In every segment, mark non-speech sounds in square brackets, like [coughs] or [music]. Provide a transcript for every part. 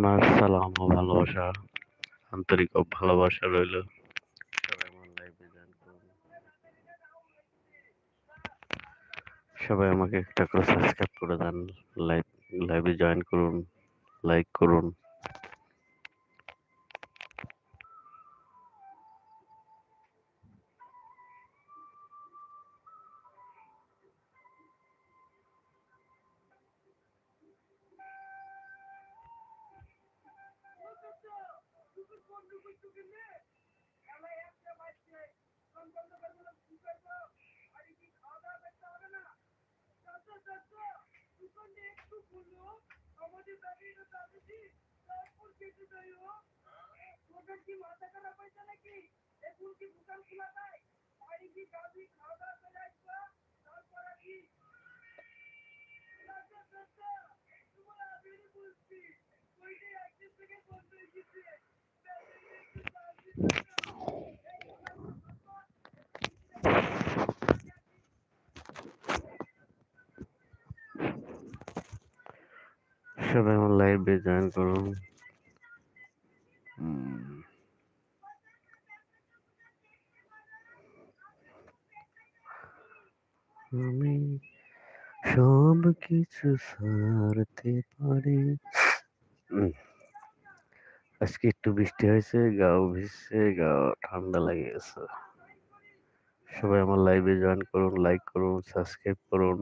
আপনার সালাম ও ভালোবাসা, আন্তরিক ভালোবাসা রইল। সবাই আমাকে একটা করে সাবস্ক্রাইব করে দেন লাইভ লাইভে জয়েন করুন লাইক করুন। সবাই আমার লাইভে জয়েন করুন। আমি সব কিছু সারতে পারি আজকে একটু বৃষ্টি হয়েছে, গাও ভিজছে, গাও ঠান্ডা লাগে গেছে সবাই আমার লাইভে জয়েন করুন লাইক করুন সাবস্ক্রাইব করুন।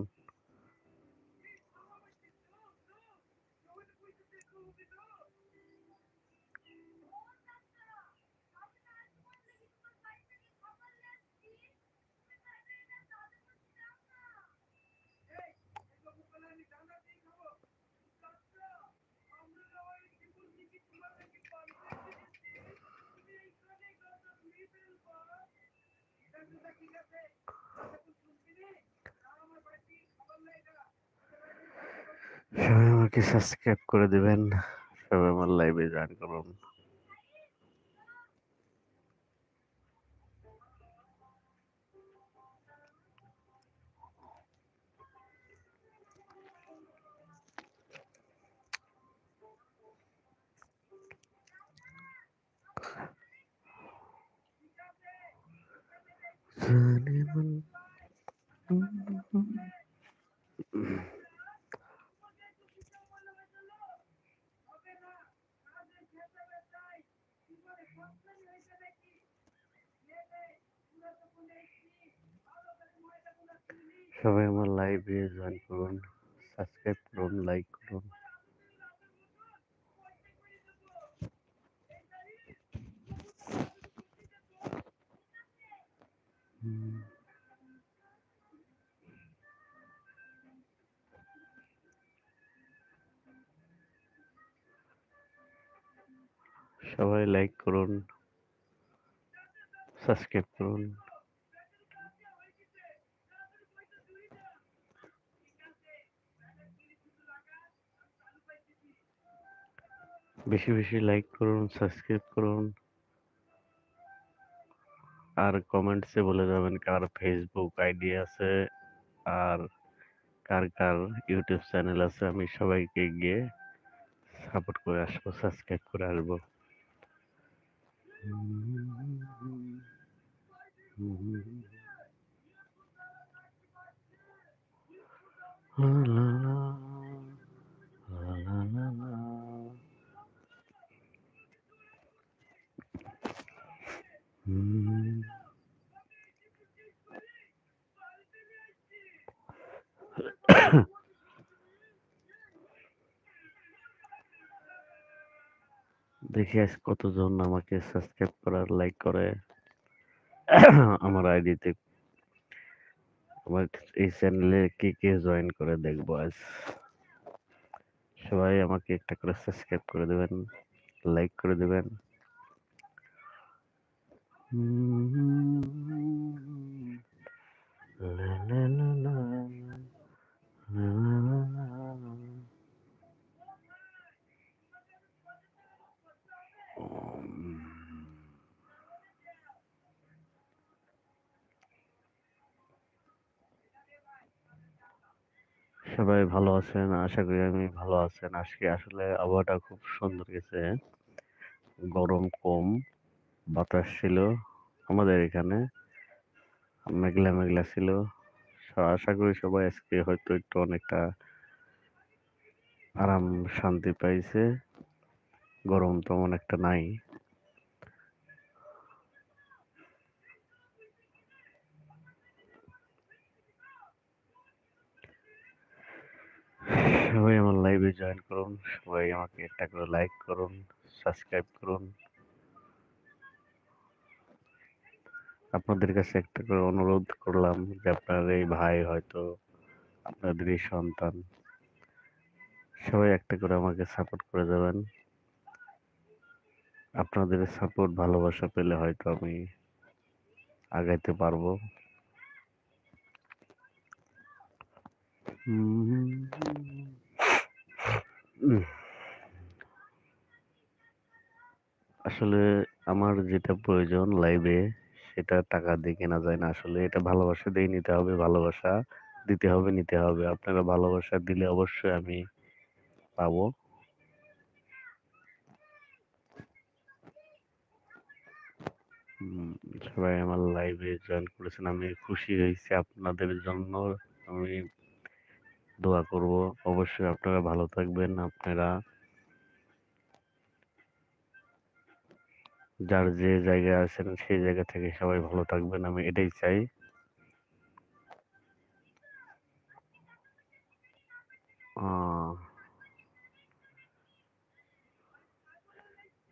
সবাই আমাকে সাবস্ক্রাইব করে দিবেন। সবাই আমার লাইভে জয়েন করুন। সবাই আমার লাইভে জয়েন করুন সাবস্ক্রাইব করুন লাইক করুন। সবাই লাইক করুন সাবস্ক্রাইব করুন। বেশি বেশি লাইক করুন সাবস্ক্রাইব করুন। আর কমেন্টসে বলে যাবেন কার ফেসবুক আইডি আছে, আর কার কার ইউটিউব চ্যানেল আছে, আমি সবাইকে গিয়ে সাপোর্ট করে আসব সাবস্ক্রাইব করে আসব লা, লা লা লা লা। হুম। দেখি কতজন আমাকে সাবস্ক্রাইব করার লাইক করে। আমার আইডিতে আমার এই চ্যানেলে কে কে জয়েন করে দেখব আজ। সবাই আমাকে একটা করে সাবস্ক্রাইব করে দেবেন লাইক করে দেবেন লা লা লা লা, লা লা লা লা। উম, সবাই ভালো আছেন, আশা করি আমি ভালো আছেন। আজকে আসলে আবহাওয়াটা খুব সুন্দর গেছে, গরম কম। বাতাস ছিল আমাদের এখানে। মেঘলা মেঘলা ছিল। আশা করি সবাই আজকে হয়তো একটু অনেকটা আরাম, শান্তি পাইছে। গরম তেমন একটা নাই। সবাই আমার লাইভে জয়েন করুন। সবাই আমাকে একটা করে লাইক করুন সাবস্ক্রাইব করুন। আপনাদের কাছে একটা করে অনুরোধ করলাম যে আপনার এই ভাই হয়তো আপনাদের এই সন্তান। সবাই একটা করে আমাকে সাপোর্ট করে যাবেন। আপনাদের সাপোর্ট ভালোবাসা পেলে হয়তো আমি আগাইতে পারব। আসলে আমার যেটা প্রয়োজন লাইভে সেটা টাকা দিয়ে কেনা যায় না আসলে। এটা ভালোবাসা দিয়ে নিতে হবে, ভালোবাসা দিতে হবে, নিতে হবে। আপনারা ভালোবাসা দিলে অবশ্যই আমি পাবো। সবাই আমার লাইভে জয়েন করেছেন, আমি খুশি হয়েছি আপনাদের জন্য। আমি দোয়া করব। অবশ্যই আপনারা ভালো থাকবেন, আপনারা যার যে জায়গায় আছেন সেই জায়গা থেকে সবাই ভালো থাকবেন, আমি এটাই চাই।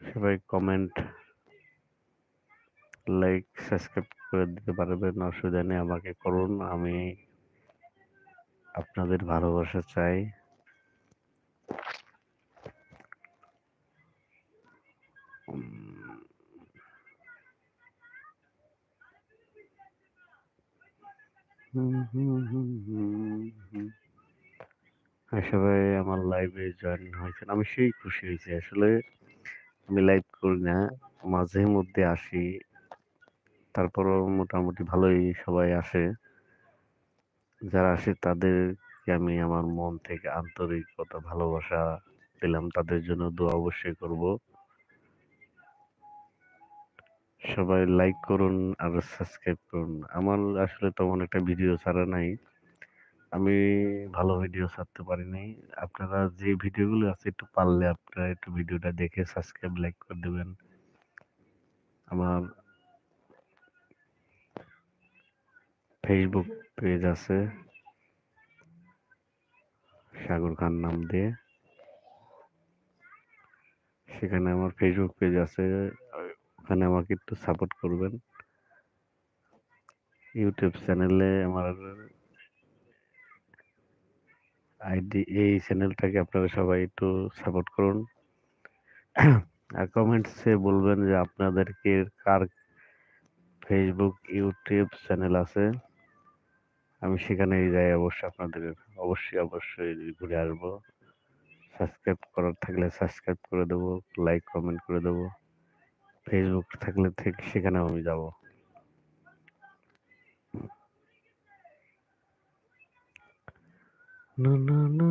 সবাই কমেন্ট লাইক সাবস্ক্রাইব করে দিতে পারবেন, অসুবিধা নেই, আমাকে করুন, আমি আপনাদের ভালোবাসা চাই। সবাই আমার লাইভে জয়েন হয়েছেন, আমি সেই খুশি হয়েছি। আসলে আমি লাইভ করি না, মাঝে মধ্যে আসি, তারপরও মোটামুটি ভালোই সবাই আসে। যারা আসে তাদেরকে আমি আমার মন থেকে আন্তরিকতা, ভালোবাসা দিলাম। তাদের জন্য দোয়া অবশ্যই করব। সবাই লাইক করুন আর সাবস্ক্রাইব করুন। আমার আসলে তেমন একটা ভিডিও ছাড়া নাই। আমি ভালো ভিডিও ছাড়তে পারিনি আপনারা যে ভিডিওগুলো আছে একটু পারলে আপনারা একটু ভিডিওটা দেখে সাবস্ক্রাইব লাইক করে দেবেন। আমার ফেসবুক পেজ আছে। সাগর খান নাম দিয়ে। সেখানে আমার ফেসবুক পেজ আছে। ওখানে আমাকে একটু সাপোর্ট করবেন। ইউটিউব চ্যানেলে আমার আইডি এই চ্যানেলটাকে আপনারা সবাই একটু সাপোর্ট করুন। আর কমেন্টসে বলবেন যে আপনাদেরকে কার ফেসবুক ইউটিউব চ্যানেল আছে? আমি সেখানেই যাই অবশ্যই আপনাদের, অবশ্যই অবশ্যই ঘুরে আসব। সাবস্ক্রাইব করার থাকলে সাবস্ক্রাইব করে দেবো লাইক কমেন্ট করে দেবো। ফেসবুক থাকলে ঠিক সেখানেও আমি যাব। না না না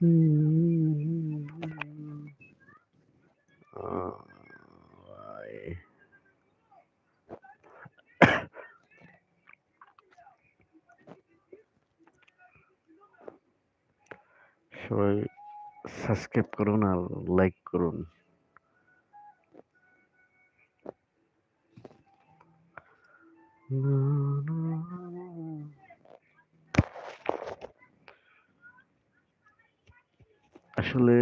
হুম। সাবস্ক্রাইব করুন আর লাইক করুন। আসলে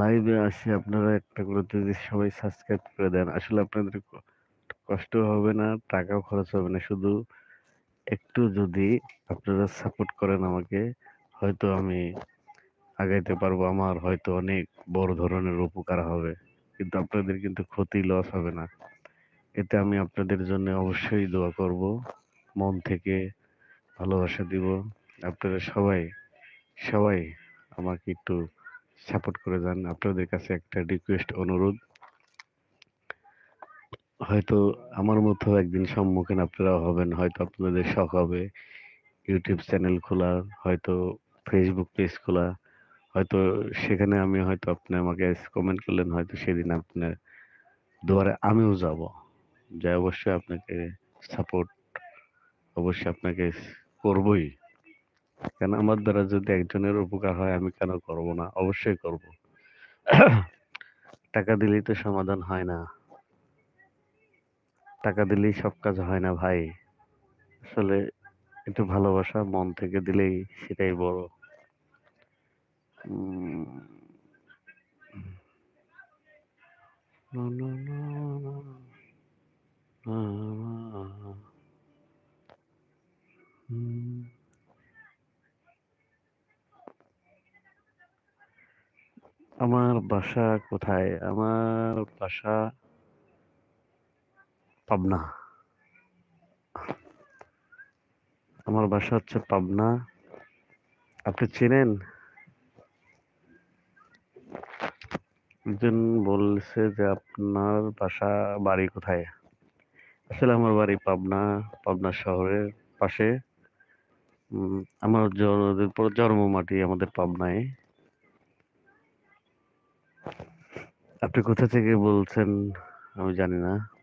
লাইভে আসে আপনারা একটা করে যদি সবাই সাবস্ক্রাইব করে দেন, আসলে আপনাদের কষ্ট হবে না, টাকাও খরচ হবে না। শুধু একটু যদি আপনারা সাপোর্ট করেন আমাকে, হয়তো আমি আগাইতে পারব, আমার হয়তো অনেক বড় ধরনের উপকার হবে। কিন্তু আপনাদের কিন্তু ক্ষতি লস হবে না। এতে আমি আপনাদের জন্য অবশ্যই দোয়া করব। মন থেকে ভালোবাসা দিব। আপনারা সবাই সবাই আমাকে একটু সাপোর্ট করে যান। আপনাদের কাছে একটা রিকোয়েস্ট অনুরোধ। হয়তো আমার মতো একদিন সম্মুখীন আপনারা হবেন। হয়তো আপনাদের শখ হবে। ইউটিউব চ্যানেল খোলা, হয়তো ফেসবুক পেজ খোলা। হয়তো সেখানে আমি হয়তো আপনি আমাকে কমেন্ট করলেন, হয়তো সেদিন আপনার দুয়ারে আমিও যাব। যে অবশ্যই আপনাকে সাপোর্ট অবশ্যই আপনাকে করবই। কেন আমার দ্বারা যদি একজনের উপকার হয়, আমি কেন করব না? অবশ্যই করব। [coughs] টাকা দিলেই তো সমাধান হয় না। টাকা দিলেই সব কাজ হয় না ভাই। আসলে একটু ভালোবাসা মন থেকে দিলেই সেটাই বড় উম, না, না, না, না, না, হুম। আমার বাসা কোথায়? আমার বাসা পাবনা। আমার বাসা হচ্ছে পাবনা। আপনি চেনেন? একজন বলছে যে, আপনার বাসা, বাড়ি কোথায়? আসলে আমার বাড়ি পাবনা পাবনা শহরের পাশে। আমার জন্ম মাটি আমাদের পাবনায়। আপনি কোথা থেকে বলছেন? আমি জানি না।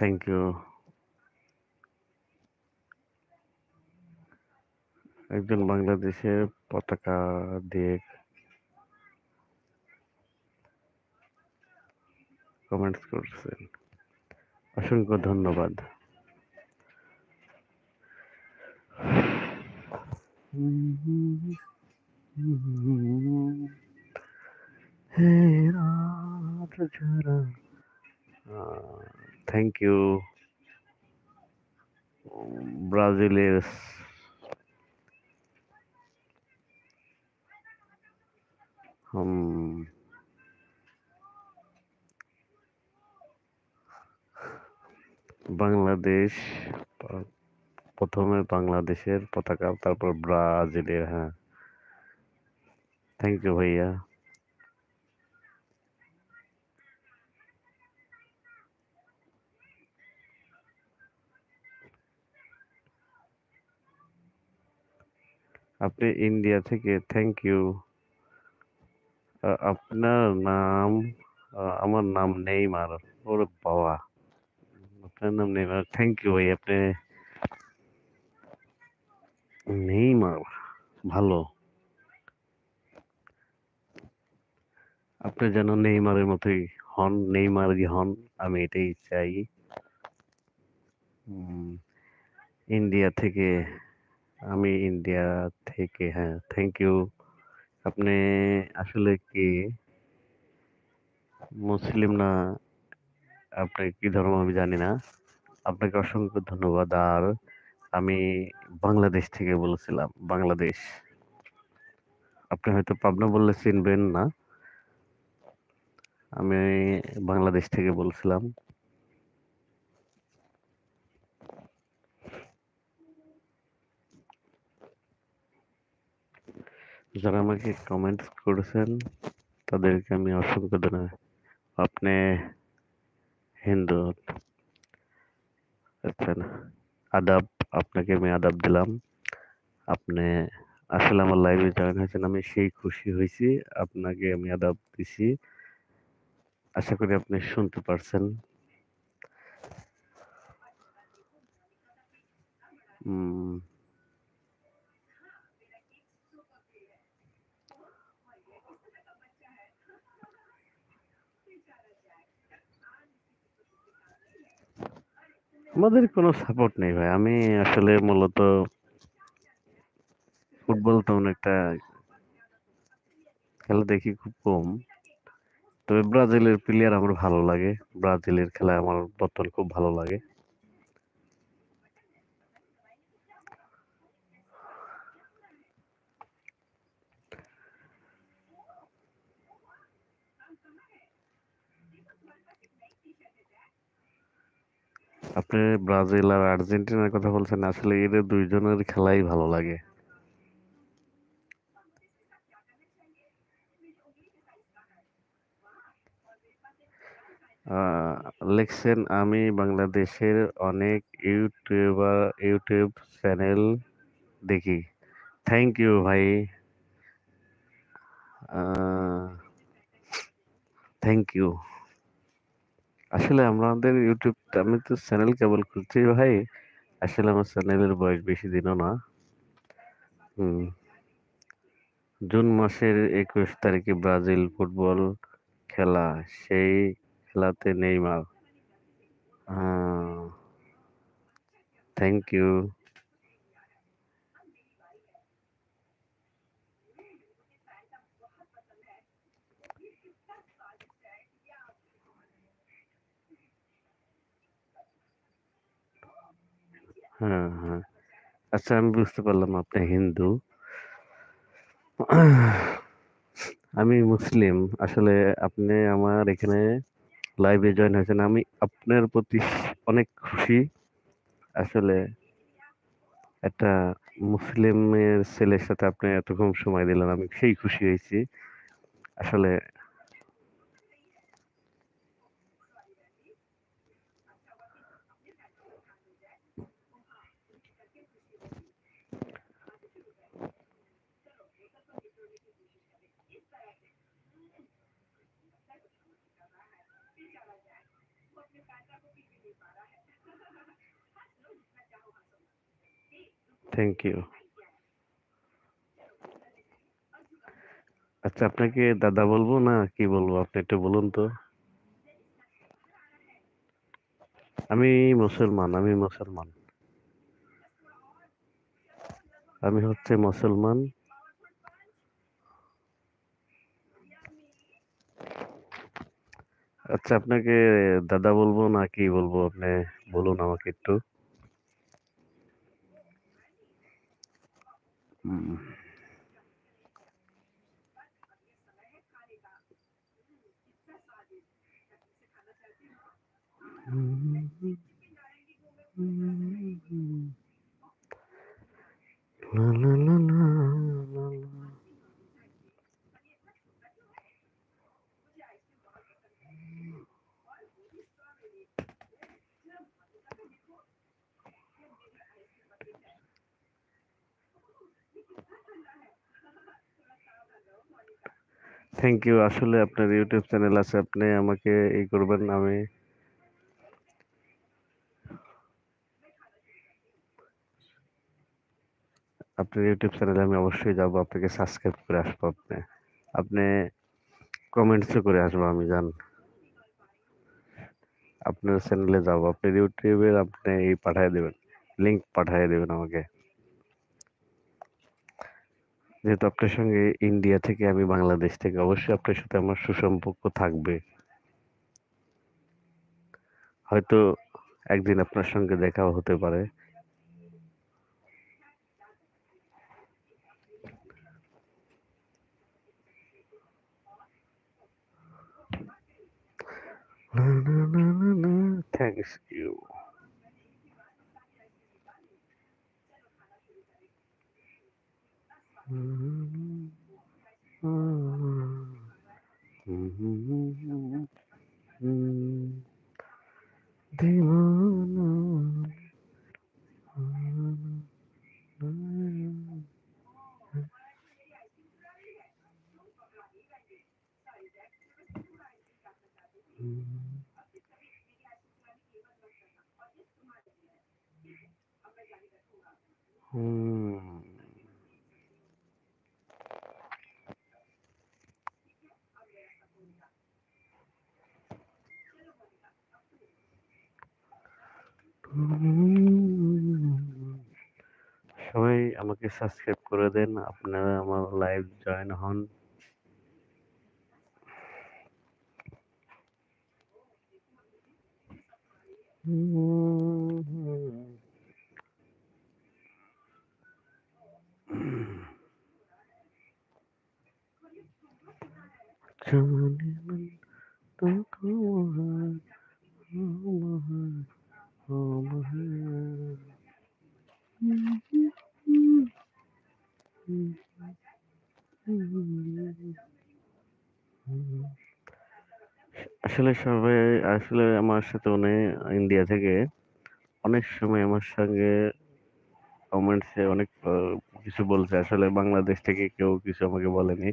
থ্যাংক ইউ একজন বাংলাদেশের পতাকা দিয়ে কমেন্টস করছেন। অসংখ্য ধন্যবাদ। হে রাত থ্যাংক ইউ ব্রাজিলের হুম বাংলাদেশ পা- প্রথমে বাংলাদেশের পতাকা তারপর ব্রাজিলের হ্যাঁ থ্যাংক ইউ ভাইয়া আপনি ইন্ডিয়া থেকে থ্যাংক ইউ আপনার নাম আমার নাম নেইমার, ওরে বাবা। আপনার নাম নেইমার থ্যাংক ইউ ভাই, আপনি নেইমার, ভালো। আপনি যেন নেইমারের মতোই হন, নেইমারই হন, আমি এটাই চাই। ইন্ডিয়া থেকে আমি ইন্ডিয়া থেকে হ্যাঁ থ্যাংক ইউ আপনি আসলে কি মুসলিম না? আপনি কি ধর্ম আমি জানি না। আপনাকে অসংখ্য ধন্যবাদ। আর আমি বাংলাদেশ থেকে বলেছিলাম, বাংলাদেশ। আপনি হয়তো পাবনা বললে চিনবেন না। আমি বাংলাদেশ থেকে বলছিলাম। যারা আমাকে কমেন্টস করেছেন তাদেরকে আমি অসংখ্য ধন্যবাদ। আপনি হিন্দু আচ্ছা আদাব আপনাকে আমি আদাব দিলাম। আপনি আসলে আমার লাইভে জয়েন হয়েছেন আমি সেই খুশি হয়েছি আপনাকে আমি আদাব দিছি। আশা করি আপনি শুনতে পারছেন। উম, আমাদের কোনো সাপোর্ট নেই ভাই আমি আসলে মূলত ফুটবল তেমন একটা খেলা দেখি খুব কম তবে ব্রাজিলের প্লেয়ার আমার ভালো লাগে। ব্রাজিলের খেলা আমার বর্তমান খুব ভালো লাগে। আপনি ব্রাজিল আর আর্জেন্টিনার কথা বলছেন। আসলে এদের ২ জনের খেলাই ভালো লাগে। লিখছেন, আমি বাংলাদেশের অনেক ইউটিউবার, ইউটিউব চ্যানেল দেখি। থ্যাংক ইউ ভাই। Thank you. আসলে আমাদের ইউটিউব আমি তো চ্যানেল কেবল খুলছি ভাই। আসলে আমার চ্যানেলের বয়স বেশি দিনও না। হুম। জুন মাসের ২১ তারিখে ব্রাজিল ফুটবল খেলা। সেই খেলাতে নেইমার। Thank you. হ্যাঁ, হ্যাঁ। আচ্ছা আমি বুঝতে পারলাম আপনি হিন্দু। আমি মুসলিম। আসলে আপনি আমার এখানে লাইভে জয়েন হয়েছেন। আমি আপনার প্রতি অনেক খুশি। আসলে একটা মুসলিমের ছেলের সাথে আপনি এতক্ষণ সময় দিলেন। আমি সেই খুশি হয়েছি। আসলে থ্যাংক ইউ। আচ্ছা আপনাকে দাদা বলব না কি বলব? আপনি একটু বলুন তো? আমি মুসলমান, আমি মুসলমান। আমি হচ্ছে মুসলমান। আচ্ছা আপনাকে দাদা বলব না কি বলব? আপনি বলুন আমাকে একটু? হুম। লা, লা, লা, থ্যাংক ইউ। আসলে আপনার ইউটিউব চ্যানেল আছে। আপনি আমাকে ই করবেন, আমি আপনার ইউটিউব চ্যানেলে আমি অবশ্যই যাব। আপনাকে সাবস্ক্রাইব করে আসব আপনে। আপনি কমেন্টসও করে আসব, আমি যান। আপনার চ্যানেলে যাব। আপনার ইউটিউবের আপনি ই পাঠায় দিবেন। লিংক পাঠায় দিবেন আমাকে। যেহেতু আপনার সঙ্গে ইন্ডিয়া থেকে আমি বাংলাদেশ থেকে অবশ্যই আপনার সাথে আমার সুসম্পর্ক থাকবে। হয়তো একদিন আপনার সঙ্গে দেখাও হতে পারে। না, না, সাবস্ক্রাইব করে দেন আপনারা আমার লাইভ জয়েন হন Mm-hmm. আসলে সবাই, আসলে আমার সাথে উনি ইন্ডিয়া থেকে অনেক সময় আমার সঙ্গে কমেন্টসে অনেক কিছু বলছে। আসলে বাংলাদেশ থেকে কেউ কিছু আমাকে বলেনি।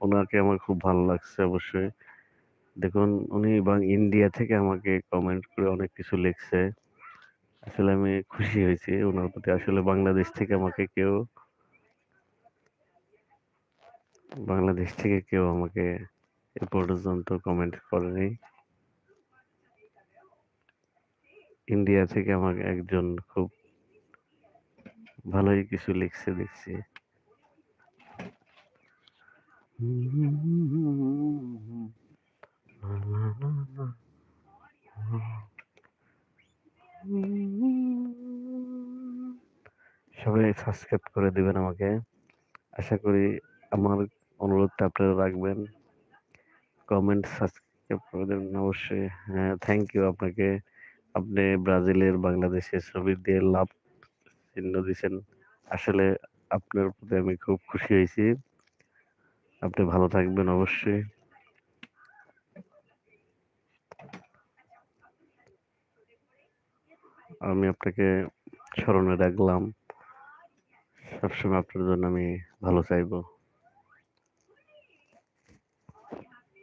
ওনাকে আমার খুব ভালো লাগছে অবশ্যই। দেখুন, উনি ইন্ডিয়া থেকে আমাকে কমেন্ট করে অনেক কিছু লিখছে। আসলে আমি খুশি হয়েছি ওনার প্রতি। আসলে বাংলাদেশ থেকে আমাকে কেউ বাংলাদেশ থেকে কেউ আমাকে এ পর্যন্ত কমেন্ট করেনি। ইন্ডিয়া থেকে আমাকে একজন খুব ভালোই কিছু লিখছে, দেখছি। সবাই সাবস্ক্রাইব করে দিবেন আমাকে। আশা করি আমার অনুরোধটা আপনারা রাখবেন। কমেন্ট, সাবস্ক্রাইব করে দেবেন অবশ্যই। হ্যাঁ, থ্যাংক ইউ আপনাকে। আপনি ব্রাজিলের বাংলাদেশের ছবি দিয়ে লাভ চিহ্ন দিয়েছেন আসলে আপনার প্রতি আমি খুব খুশি হয়েছি। আপনি ভালো থাকবেন অবশ্যই। আমি আপনাকে স্মরণে রাখলাম। সবসময় আপনার জন্য আমি ভালো চাইব।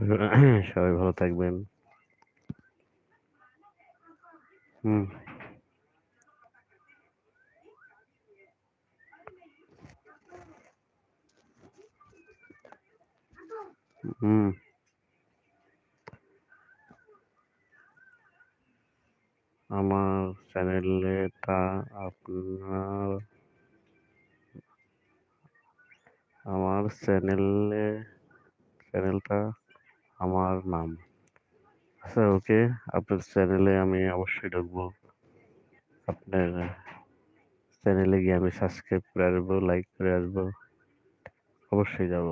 [coughs] সবাই ভালো থাকবেন। হুম। হুম। আমার চ্যানেলটা আপনার আমার চ্যানেলে চ্যানেলটা আমার নাম। আচ্ছা ওকে। আপনার চ্যানেলে আমি অবশ্যই ঢুকবো। আপনার চ্যানেলে গিয়ে আমি সাবস্ক্রাইব করে আসব, লাইক করে আসব। অবশ্যই যাব।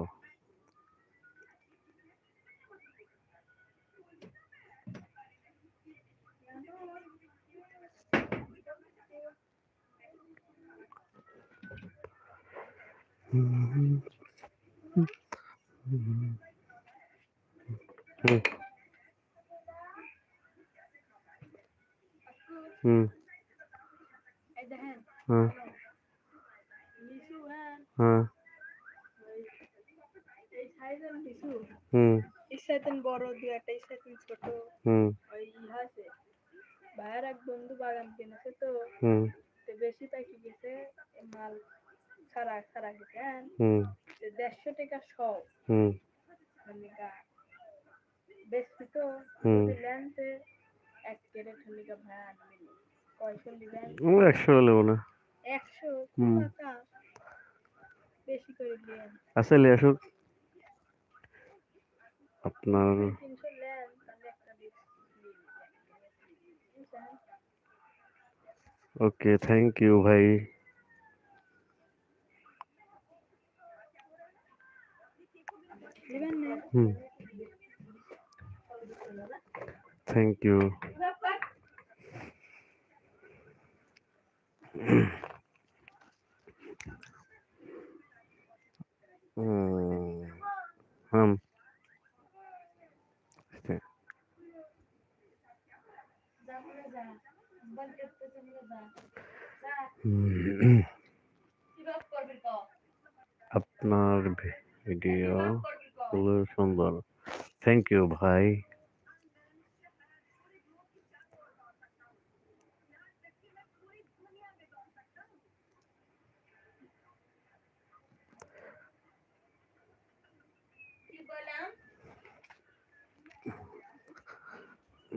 বড় দুই একটা, ছোট, ওই হয়েছে। ভাইয়ের এক বন্ধু বাগান কিনেছে তো, হুম, বেশি পাইকে গেছে, মাল ছাড়া ছাড়া গেছে হুম, দেড়শো টাকা সব, হুম, মানে গা বেশি তো হুম। যদি লেনতে এক ক্যারেট হলে গা ভাই আনবেন ১০০ নেব না। একশো আচ্ছা লিয়ে আসুক। আপনার ওকে, থ্যাংক ইউ ভাই। হুম। Thank you. হুম, হুম। আচ্ছা। হুম, আপনার ভিডিও গুলো সুন্দর। থ্যাংক ইউ ভাই।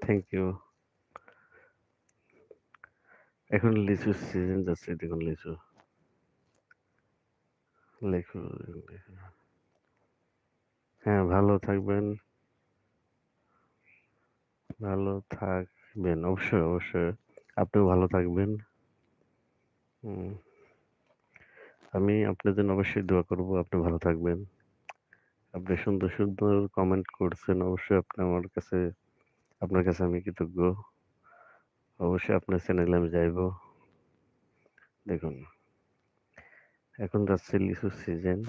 Thank you. এখন লিচুর সিজন যাচ্ছে দেখুন লিচু। হ্যাঁ, ভালো থাকবেন। ভালো থাকবেন। অবশ্যই, অবশ্যই। আপনিও ভালো থাকবেন। আমি আপনার জন্য অবশ্যই দোয়া করব। আপনি ভালো থাকবেন। আপনি সুন্দর, সুন্দর কমেন্ট করছেন। অবশ্যই আপনি আমার কাছে আপনার কাছে আমি কৃতজ্ঞ। অবশ্যই আপনার চ্যানেলে আমি যাইব দেখুন। এখন যাচ্ছে লিচুর সিজন।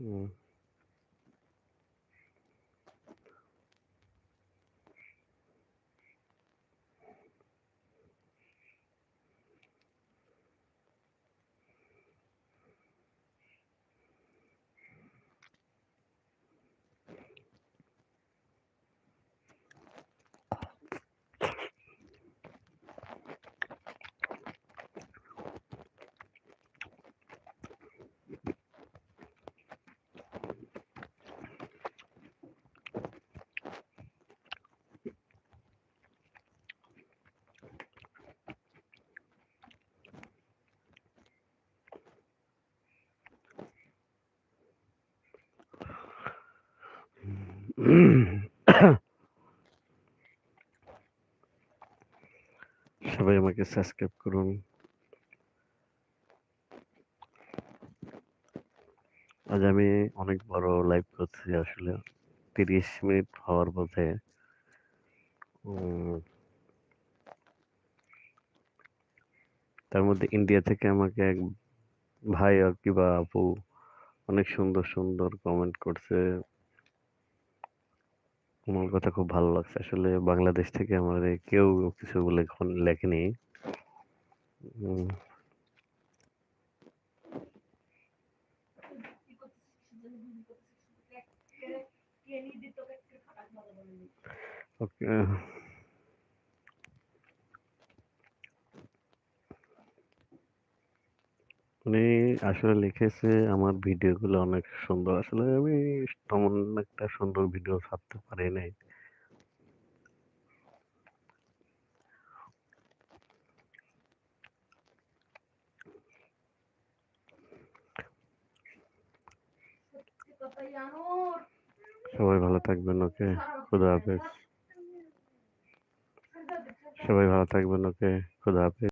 হুম। [coughs] সবাই আমাকে সাবস্ক্রাইব করুন। আজ আমি অনেক বড় লাইভ করছি আসলে ৩০ মিনিট হওয়ার পথে। তার মধ্যে ইন্ডিয়া থেকে আমাকে এক ভাই আর কি বা আপু অনেক সুন্দর, সুন্দর কমেন্ট করছে। আমার কথা খুব ভালো লাগছে। আসলে বাংলাদেশ থেকে আমার কেউ কিছু লেখন ওকে। উনি আসলে লিখেছে আমার ভিডিওগুলো অনেক সুন্দর। আসলে আমি তেমন একটা সুন্দর ভিডিও ছাড়তে পারি নাই। সবাই ভালো থাকবেন, ওকে। খোদা হাফেজ। সবাই ভালো থাকবেন, ওকে। খোদা হাফেজ।